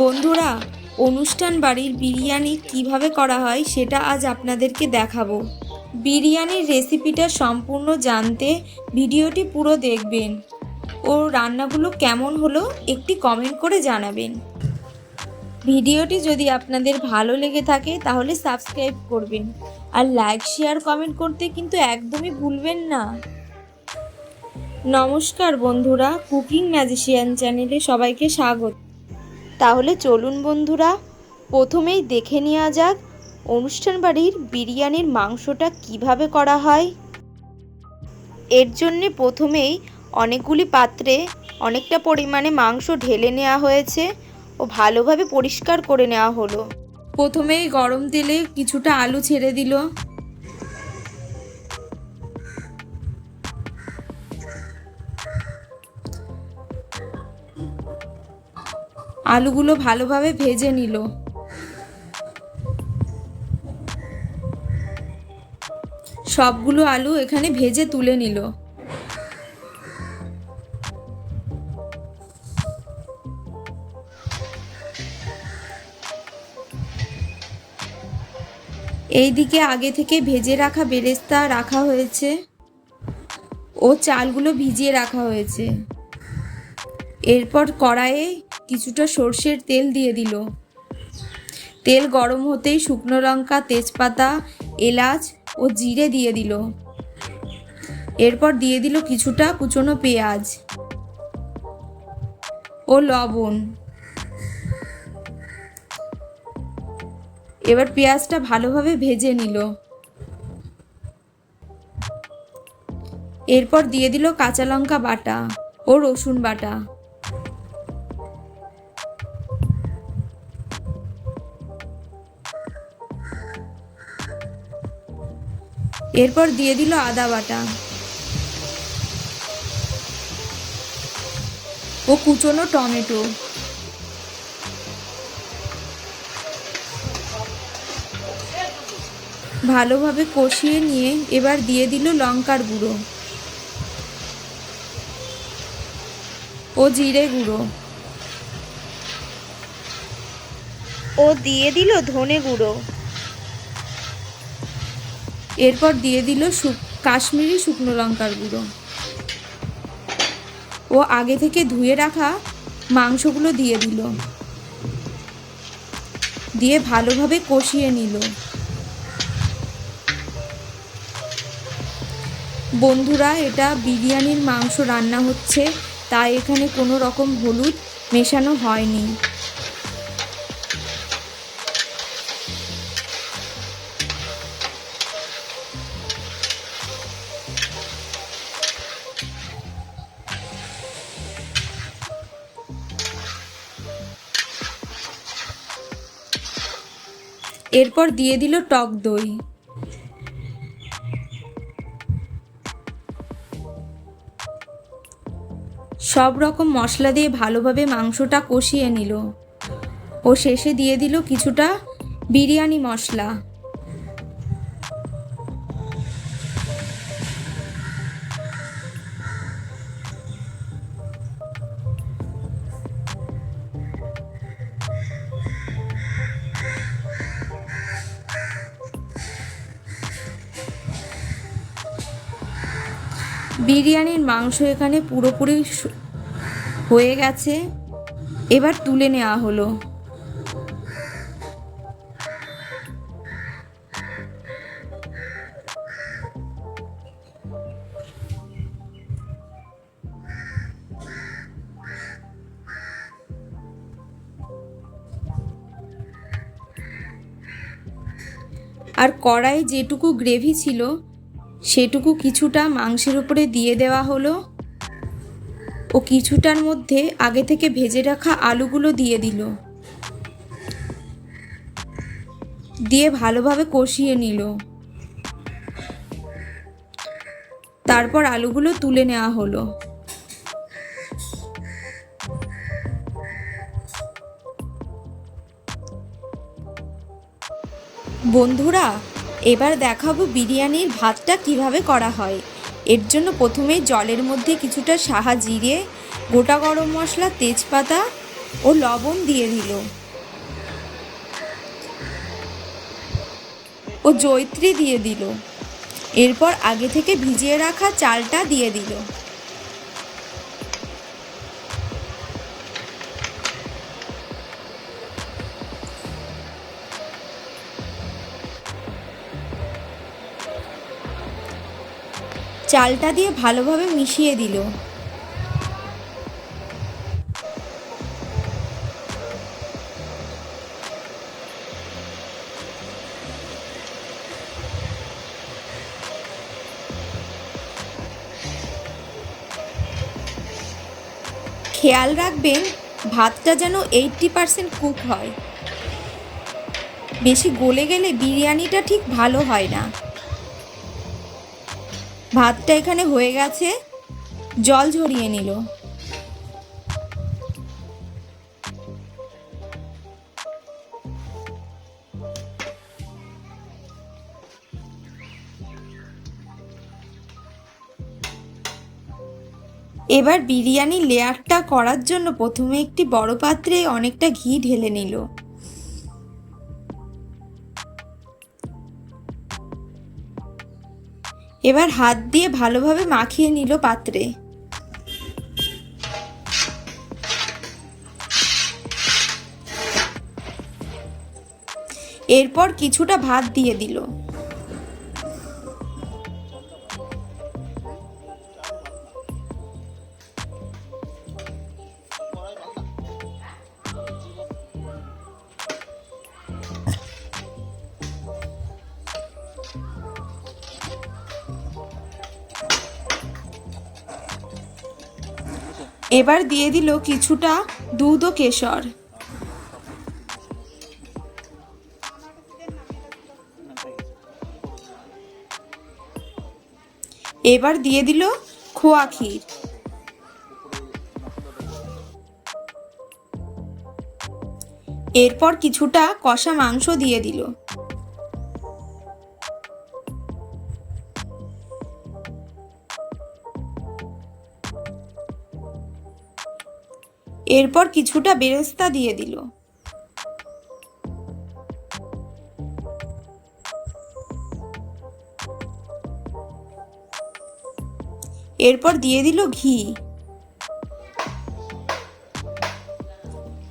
বন্ধুরা, অনুষ্ঠান বাড়ির বিরিয়ানি কীভাবে করা হয় সেটা আজ আপনাদেরকে দেখাবো। বিরিয়ানির রেসিপিটা সম্পূর্ণ জানতে ভিডিওটি পুরো দেখবেন। ও রান্নাগুলো কেমন হলো একটি কমেন্ট করে জানাবেন। ভিডিওটি যদি আপনাদের ভালো লেগে থাকে তাহলে সাবস্ক্রাইব করবেন। আর লাইক, শেয়ার, কমেন্ট করতে কিন্তু একদমই ভুলবেন না। নমস্কার বন্ধুরা, কুকিং ম্যাজিশিয়ান চ্যানেলে সবাইকে স্বাগত। তাহলে চলুন বন্ধুরা, প্রথমেই দেখে নেওয়া যাক অনুষ্ঠান বাড়ির বিরিয়ানির মাংসটা কীভাবে করা হয়। এর জন্যে প্রথমেই অনেকগুলি পাত্রে অনেকটা পরিমাণে মাংস ঢেলে নেওয়া হয়েছে ও ভালোভাবে পরিষ্কার করে নেওয়া হলো। প্রথমেই গরম তেলে কিছুটা আলু ছেড়ে দিল। আলুগুলো ভালোভাবে ভেজে নিল। সবগুলো আলু এখানে ভেজে তুলে নিল। এইদিকে আগে থেকে ভেজে রাখা বেরেস্তা রাখা হয়েছে ও চালগুলো ভিজিয়ে রাখা হয়েছে। এরপর কড়াইয়ে কিছুটা সর্ষের তেল দিয়ে দিল। তেল গরম হতেই শুকনো লঙ্কা, তেজপাতা, এলাচ ও জিরে দিয়ে দিল। এরপর দিয়ে দিল কিছুটা কুচনো পেঁয়াজ ও লবণ। এবার পেঁয়াজটা ভালোভাবে ভেজে নিল। এরপর দিয়ে দিল কাঁচা লঙ্কা বাটা ও রসুন বাটা। এরপর দিয়ে দিল আদা বাটা। ও কুচনো টমেটো। ভালোভাবে কষিয়ে নিয়ে এবার দিয়ে দিল লঙ্কার গুঁড়ো। ও জিরে গুঁড়ো। ও দিয়ে দিল ধনে গুঁড়ো। এরপর দিয়ে দিল কাশ্মীরি শুকনো লঙ্কার গুঁড়ো। ও আগে থেকে ধুয়ে রাখা মাংসগুলো দিয়ে দিল। দিয়ে ভালোভাবে কষিয়ে নিল। বন্ধুরা, এটা বিরিয়ানির মাংস রান্না হচ্ছে, তাই এখানে কোনো রকম হলুদ মেশানো হয়নি। এরপর দিয়ে দিল টক দই। সব রকম মশলা দিয়ে ভালোভাবে মাংসটা কষিয়ে নিল। ও শেষে দিয়ে দিল কিছুটা বিরিয়ানি মশলা। বিরিয়ানির মাংস এখানে পুরোপুরি হয়ে গেছে। এবার তুলে নেওয়া হলো। আর কড়াই যেটুকু গ্রেভি ছিল সেটুকু কিছুটা মাংসের উপরে দিয়ে দেওয়া হলো। ও কিছুটার মধ্যে আগে থেকে ভেজে রাখা আলুগুলো দিয়ে দিল। দিয়ে ভালোভাবে কষিয়ে নিল। তারপর আলুগুলো তুলে নেওয়া হলো। বন্ধুরা এবার দেখাবো বিরিয়ানির ভাতটা কীভাবে করা হয়। এর জন্য প্রথমে জলের মধ্যে কিছুটা সাহা জিরে, গোটা গরম মশলা, তেজপাতা ও লবণ দিয়ে দিল ও জৈত্রী দিয়ে দিল। এরপর আগে থেকে ভিজিয়ে রাখা চালটা দিয়ে দিল। চালটা দিয়ে ভালোভাবে মিশিয়ে দিল। খেয়াল রাখবেন, ভাতটা যেন এইটটি পারসেন্ট কুক হয়। বেশি গলে গেলে বিরিয়ানিটা ঠিক ভালো হয় না। ভাতটা এখানে হয়ে গেছে। জল ঝরিয়ে নিল। এবার বিরিয়ানি লেয়ারটা করার জন্য প্রথমে একটি বড় পাত্রে অনেকটা ঘি ঢেলে নিল। এবার হাত দিয়ে ভালোভাবে মাখিয়ে নিল পাত্রে। এরপর কিছুটা ভাত দিয়ে দিল। এবার দিয়ে দিল কিছুটা দুধ ও কেশর। এবার দিয়ে দিল খোয়া ক্ষীর। এরপর কিছুটা কষা মাংস দিয়ে দিল। এরপর কিছুটা বেরেস্তা দিয়ে দিল। এরপর দিয়ে দিল ঘি।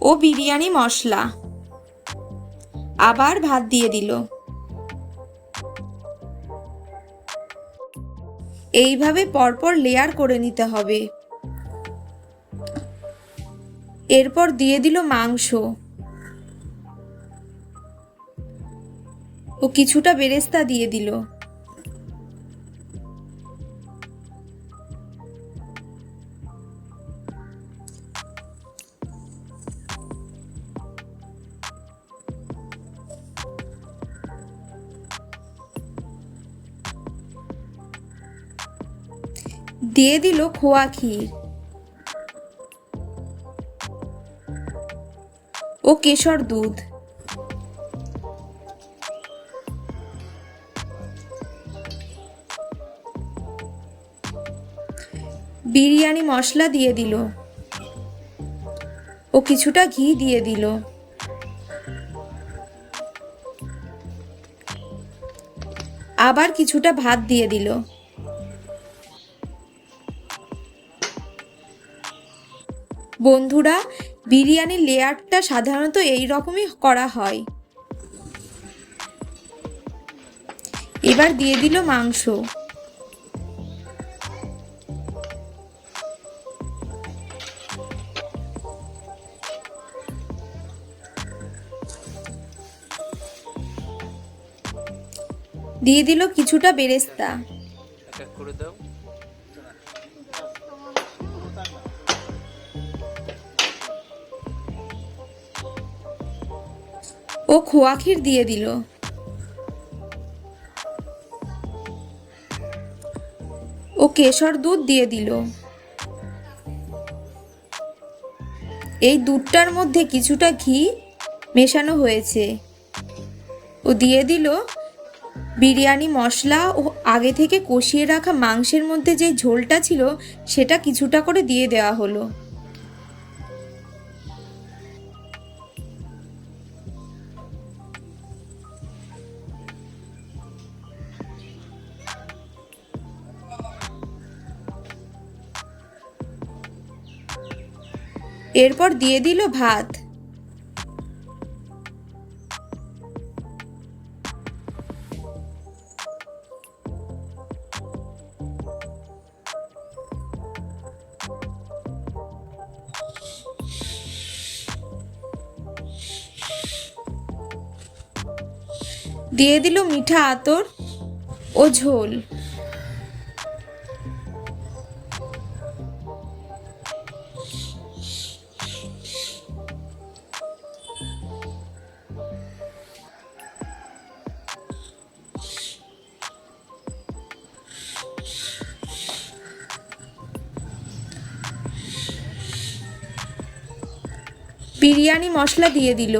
ও বিরিয়ানি মশলা। আবার ভাত দিয়ে দিল। এইভাবে পরপর লেয়ার করে নিতে হবে। এরপর দিয়ে দিল মাংস। ও কিছুটা বেরেস্তা দিয়ে দিল। দিয়ে দিল খোয়া ক্ষীর। ও কেশর দুধ। বিরিয়ানি মশলা দিয়ে দিল। ও কিছুটা ঘি দিয়ে দিল। আবার কিছুটা ভাত দিয়ে দিল। বন্ধুরা বিরিয়ানির লেয়ারটা সাধারণত এই রকমই করা হয়। এবার দিয়ে দিল মাংস। দিয়ে দিল কিছুটা বেরেস্তা। করে দাও। ও খোয়া ক্ষীর দিয়ে দিল। ও কেশর দুধ দিয়ে দিল। এই দুধটার মধ্যে কিছুটা ঘি মেশানো হয়েছে। ও দিয়ে দিল বিরিয়ানি মশলা ও আগে থেকে কষিয়ে রাখা মাংসের মধ্যে যে ঝোলটা ছিল সেটা কিছুটা করে দিয়ে দেওয়া হলো। এরপর দিয়ে দিল ভাত। দিয়ে দিল মিঠা আতর ও ঝোল। বিরিয়ানি মশলা দিয়ে দিল।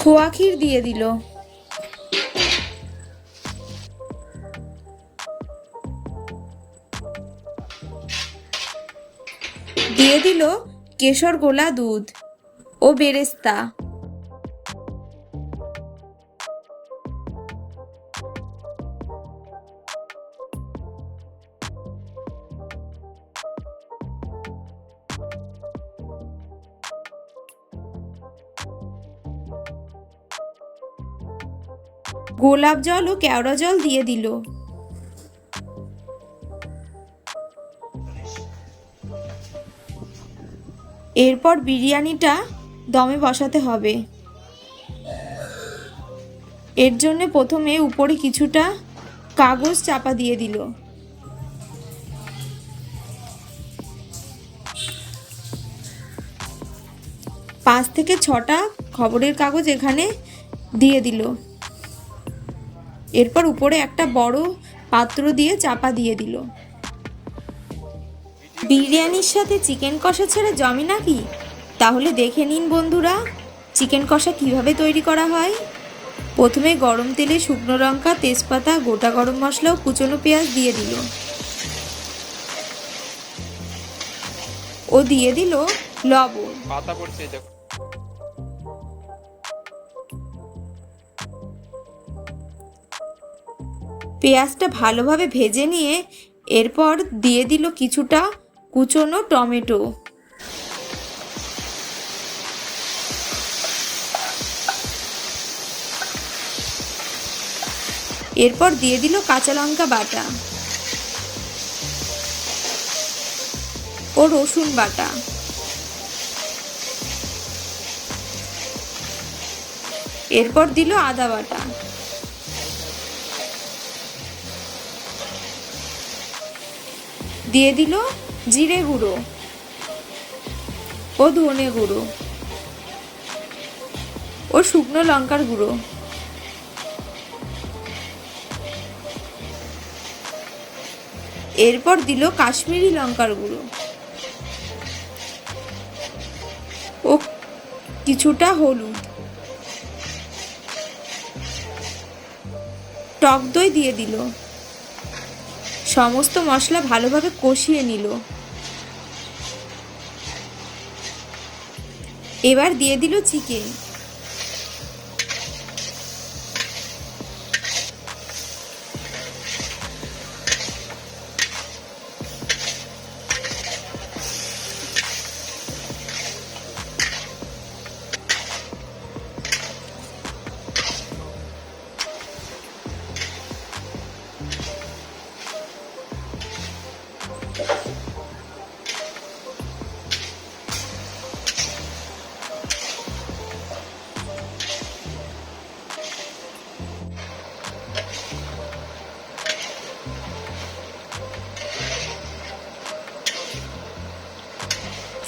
খোয়া ক্ষীর দিয়ে দিল। দিয়ে দিল কেশর গোলা দুধ ও বেরেস্তা। গোলাপ জল ও কেওড়া জল দিয়ে দিল। এরপর বিরিয়ানিটা দমে বসাতে হবে। এর জন্য প্রথমে উপরে কিছুটা কাগজ চাপা দিয়ে দিল। পাঁচ থেকে ছটা খবরের কাগজ এখানে দিয়ে দিল। এরপর উপরে একটা বড় পাত্র দিয়ে চাপা দিয়ে দিল। বিরিয়ানির সাথে চিকেন কষা ছাড়া জমে নাকি? তাহলে দেখে নিন বন্ধুরা, চিকেন কষা কীভাবে তৈরি করা হয়। প্রথমে গরম তেলে শুকনো লঙ্কা, তেজপাতা, গোটা গরম মশলা ও কুচনো পেঁয়াজ দিয়ে দিল। ও দিয়ে দিল লবণ। পাতা পড়ছে দেখো। পেঁয়াজটা ভালোভাবে ভেজে নিয়ে এরপর দিয়ে দিল কিছুটা কুচনো টমেটো। এরপর দিয়ে দিল কাঁচা লঙ্কা বাটা ও রসুন বাটা। এরপর দিল আদা বাটা। দিয়ে দিল জিরে গুঁড়ো ও ধনে গুঁড়ো ও শুকনো লঙ্কার গুঁড়ো। এরপর দিল কাশ্মীরি লঙ্কার গুঁড়ো। ও কিছুটা হলুদ। টক দই দিয়ে দিল। সমস্ত মশলা ভালোভাবে কষিয়ে নিল। এবার দিয়ে দিল চিকেন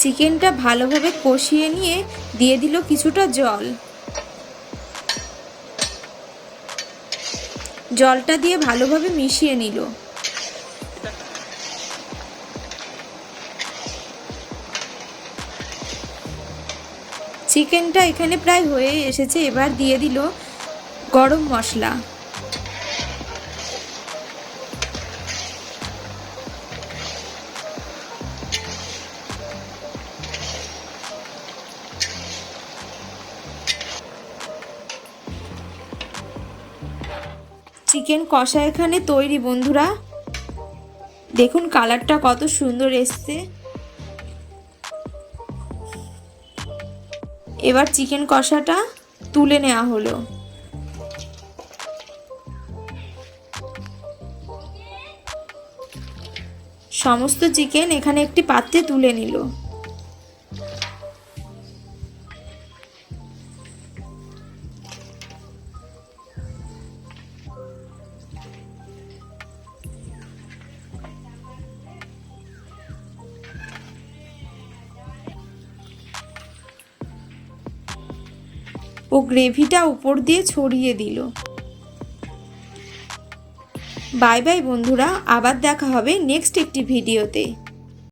চিকেনটা ভালোভাবে কষিয়ে নিয়ে দিয়ে দিল কিছুটা জল। জলটা দিয়ে ভালোভাবে মিশিয়ে নিল। চিকেনটা এখানে প্রায় হয়ে এসেছে, এবার দিয়ে দিল গরম মশলা। চিকেন কষা এখানে তৈরি, বন্ধুরা। দেখুন কালারটা কত সুন্দর এসছে। এবার চিকেন কষাটা তুলে নেওয়া হলো। সমস্ত চিকেন এখানে একটি পাত্রে তুলে নিল। গ্রেভিটা উপর দিয়ে ছড়িয়ে দিল। বাই বাই বন্ধুরা আবার দেখা হবে নেক্সট একটি ভিডিওতে